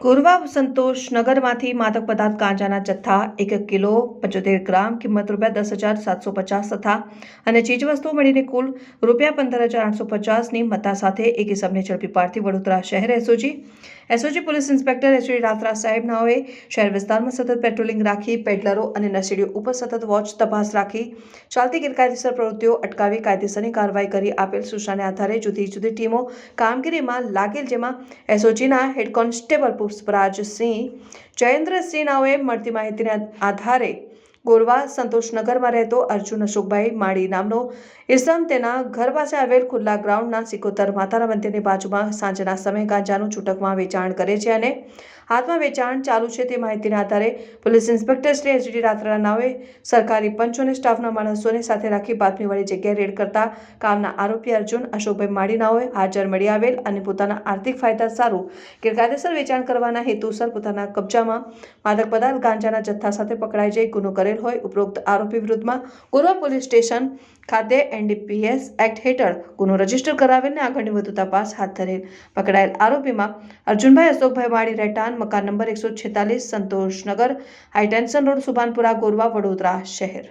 કોરવા સંતોષ નગરમાંથી માદક પદાર્થ ગાંજાના જથ્થા એક કિલો પંચોતેર ગ્રામ કિંમત રૂપિયા દસ હજાર સાતસો પચાસ તથા અને ચીજવસ્તુઓ મળીને કુલ રૂપિયા પંદર હજાર આઠસો પચાસની મત્તા સાથે એક ઇસમને ઝડપી પાડતી વડોદરા શહેર SOG. SOG police inspector HD Ratra સાહેબ નાઓએ શહેર વિસ્તારમાં સતત પેટ્રોલિંગ રાખી, પેડલરો અને નશેડીઓ ઉપર સતત વોચ તપાસ રાખી, ચાલતી ગેરકાયદેસર પ્રવૃત્તિઓ અટકાવી કાયદેસરની કાર્યવાહી કરી આપેલ સૂચનાને આધારે જુદી જુદી ટીમો કામગીરીમાં લાગેલ, જેમાં એસઓજીના હેડ કોન્સ્ટેબલ પુષ્પરાજસિંહ જયેન્દ્રસિંહ નાઓએ મળતી માહિતીના આધારે ગોરવા સંતોષનગરમાં રહેતો અર્જુન અશોકભાઈ માળી નામનો ઇસમ તેના ઘર પાસે આવેલ ખુલ્લા ગ્રાઉન્ડના સિકોતર માતાના મંદિરની બાજુમાં સાંજના સમયે ગાંજાનું છૂટકમાં વેચાણ કરે છે અને હાથમાં વેચાણ ચાલુ છે તે માહિતીના આધારે police inspector Shri HD Ratra નાવે સરકારી પંચો અને સ્ટાફના માણસોને સાથે રાખી બાતમીવાળી જગ્યાએ રેડ કરતા કામના આરોપી અર્જુન અશોકભાઈ માળીનાઓએ હાજર મળી આવેલ અને પોતાના આર્થિક ફાયદા સારું ગેરકાયદેસર વેચાણ કરવાના હેતુસર પોતાના કબજામાં માદક પદાર્થ ગાંજાના જથ્થા સાથે પકડાઈ જઈ ગુનો કરેલ હોય ઉપરોક્ત આરોપી વિરુદ્ધમાં કોરવા પોલીસ સ્ટેશન ખાતે એનડીપીએસ એક્ટ હેઠળ ગુનો રજિસ્ટર કરાવીને આગળની વધુ તપાસ હાથ ધરેલ પકડાયેલ આરોપીમાં અર્જુનભાઈ અશોકભાઈ વાડી રહેઠાણ, મકાન નંબર એકસો છેતાલીસ, Santoshnagar high tension road, Subhanpura, Gorwa, Vadodara શહેર.